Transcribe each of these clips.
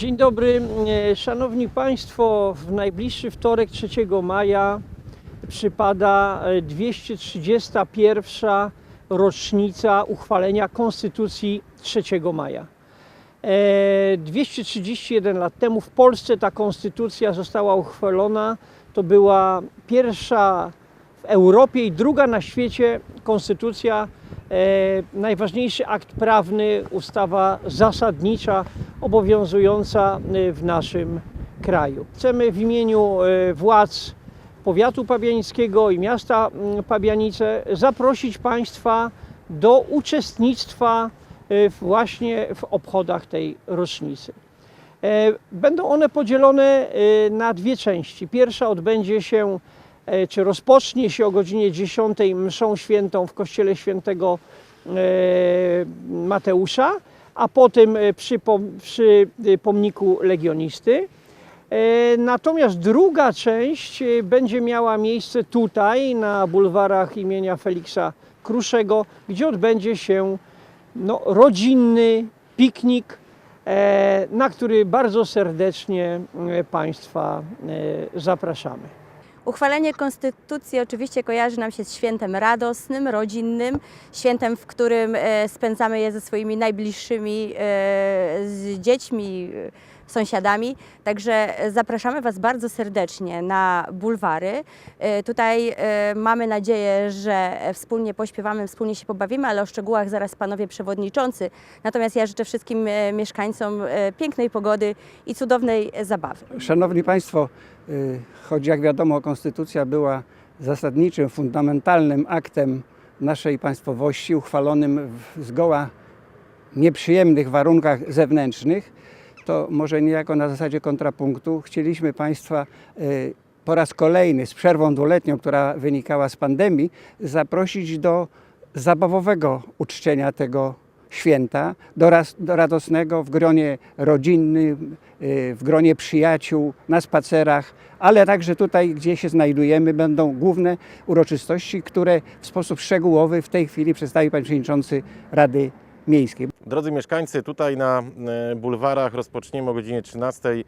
Dzień dobry, e, Szanowni Państwo. W najbliższy wtorek 3 maja przypada e, 231. rocznica uchwalenia Konstytucji 3 maja. E, 231 lat temu w Polsce ta konstytucja została uchwalona. To była pierwsza w Europie i druga na świecie konstytucja, e, najważniejszy akt prawny, ustawa zasadnicza obowiązująca e, w naszym kraju. Chcemy w imieniu e, władz powiatu pabianickiego i miasta mm, Pabianice zaprosić Państwa do uczestnictwa e, właśnie w obchodach tej rocznicy. E, Będą one podzielone e, na dwie części. Pierwsza odbędzie się, e, czy rozpocznie się o godzinie 10 mszą świętą w kościele świętego e, Mateusza, a potem e, przy, przy e, pomniku Legionisty. E, Natomiast druga część e, będzie miała miejsce tutaj, na bulwarach imienia Feliksa Kruszego, gdzie odbędzie się no, rodzinny piknik, e, na który bardzo serdecznie e, Państwa e, zapraszamy. Uchwalenie konstytucji oczywiście kojarzy nam się z świętem radosnym, rodzinnym, świętem, w którym e, spędzamy je ze swoimi najbliższymi, e, z dziećmi, sąsiadami. Także e, zapraszamy Was bardzo serdecznie na bulwary. E, Tutaj e, mamy nadzieję, że wspólnie pośpiewamy, wspólnie się pobawimy, ale o szczegółach zaraz panowie przewodniczący. Natomiast ja życzę wszystkim mieszkańcom pięknej pogody i cudownej zabawy. Szanowni Państwo, choć jak wiadomo Konstytucja była zasadniczym, fundamentalnym aktem naszej państwowości, uchwalonym w zgoła nieprzyjemnych warunkach zewnętrznych, to może niejako na zasadzie kontrapunktu. Chcieliśmy Państwa y, po raz kolejny z przerwą dwuletnią, która wynikała z pandemii, zaprosić do zabawowego uczczenia tego święta, do, raz, do radosnego w gronie rodzinnym, y, w gronie przyjaciół, na spacerach, ale także tutaj, gdzie się znajdujemy, będą główne uroczystości, które w sposób szczegółowy w tej chwili przedstawi Pan Przewodniczący Rady Miejskiej. Drodzy mieszkańcy, tutaj na e, bulwarach rozpoczniemy o godzinie 13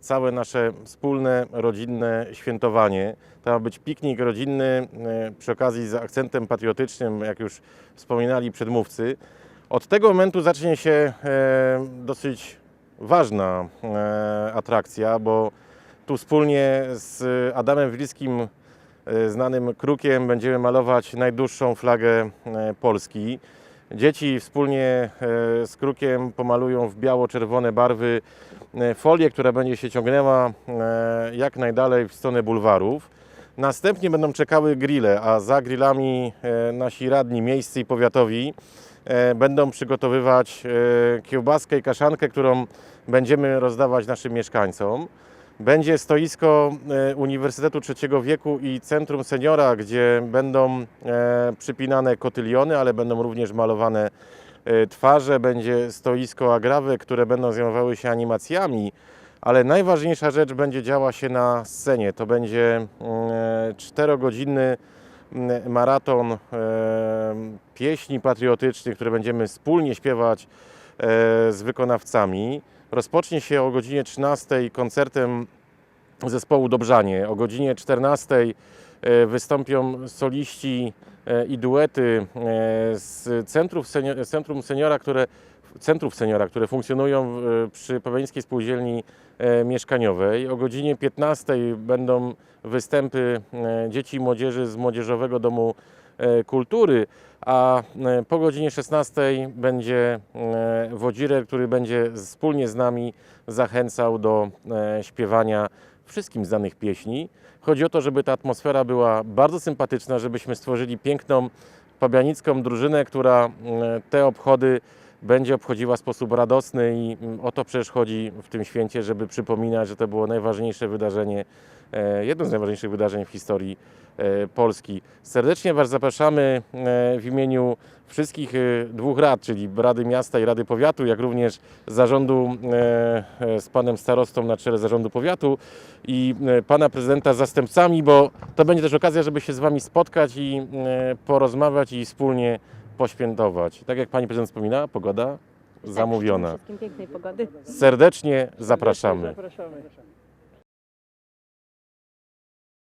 całe nasze wspólne, rodzinne świętowanie. To ma być piknik rodzinny, e, przy okazji z akcentem patriotycznym, jak już wspominali przedmówcy. Od tego momentu zacznie się e, dosyć ważna atrakcja, bo tu wspólnie z Adamem Wilickim, e, znanym Krukiem, będziemy malować najdłuższą flagę Polski. Dzieci wspólnie e, z Krukiem pomalują w biało-czerwone barwy e, folię, która będzie się ciągnęła e, jak najdalej w stronę bulwarów. Następnie będą czekały grille, a za grillami nasi radni miejscy i powiatowi będą przygotowywać kiełbaskę i kaszankę, którą będziemy rozdawać naszym mieszkańcom. Będzie stoisko e, Uniwersytetu Trzeciego Wieku i Centrum Seniora, gdzie będą e, przypinane kotyliony, ale będą również malowane e, twarze. Będzie stoisko agrawy, które będą zajmowały się animacjami, ale najważniejsza rzecz będzie działa się na scenie. To będzie mm, czterogodzinny mm, maraton pieśni patriotycznych, które będziemy wspólnie śpiewać z wykonawcami. Rozpocznie się o godzinie 13 koncertem zespołu Dobrzanie. O godzinie 14 e, wystąpią soliści e, i duety e, z centrów senior, Centrum Seniora, które, centrów seniora, które funkcjonują przy Pawełnickiej Spółdzielni Mieszkaniowej. O godzinie 15 będą występy dzieci i młodzieży z Młodzieżowego Domu Kultury, a e, po godzinie 16 będzie e, wodzirer, który będzie wspólnie z nami zachęcał do e, śpiewania wszystkim znanych pieśni. Chodzi o to, żeby ta atmosfera była bardzo sympatyczna, żebyśmy stworzyli piękną pabianicką drużynę, która e, te obchody będzie obchodziła w sposób radosny i mm, o to przecież chodzi w tym święcie, żeby przypominać, że to było najważniejsze wydarzenie, e, jedno z najważniejszych wydarzeń w historii e, Polski. Serdecznie Was zapraszamy e, w imieniu wszystkich dwóch rad, czyli Rady Miasta i Rady Powiatu, jak również zarządu z panem starostą na czele zarządu powiatu i pana prezydenta z zastępcami, bo to będzie też okazja, żeby się z Wami spotkać i porozmawiać i wspólnie poświętować. Tak jak pani prezydent wspominała, pogoda zamówiona. Wszystkim pięknej pogody. Serdecznie zapraszamy. Zapraszamy.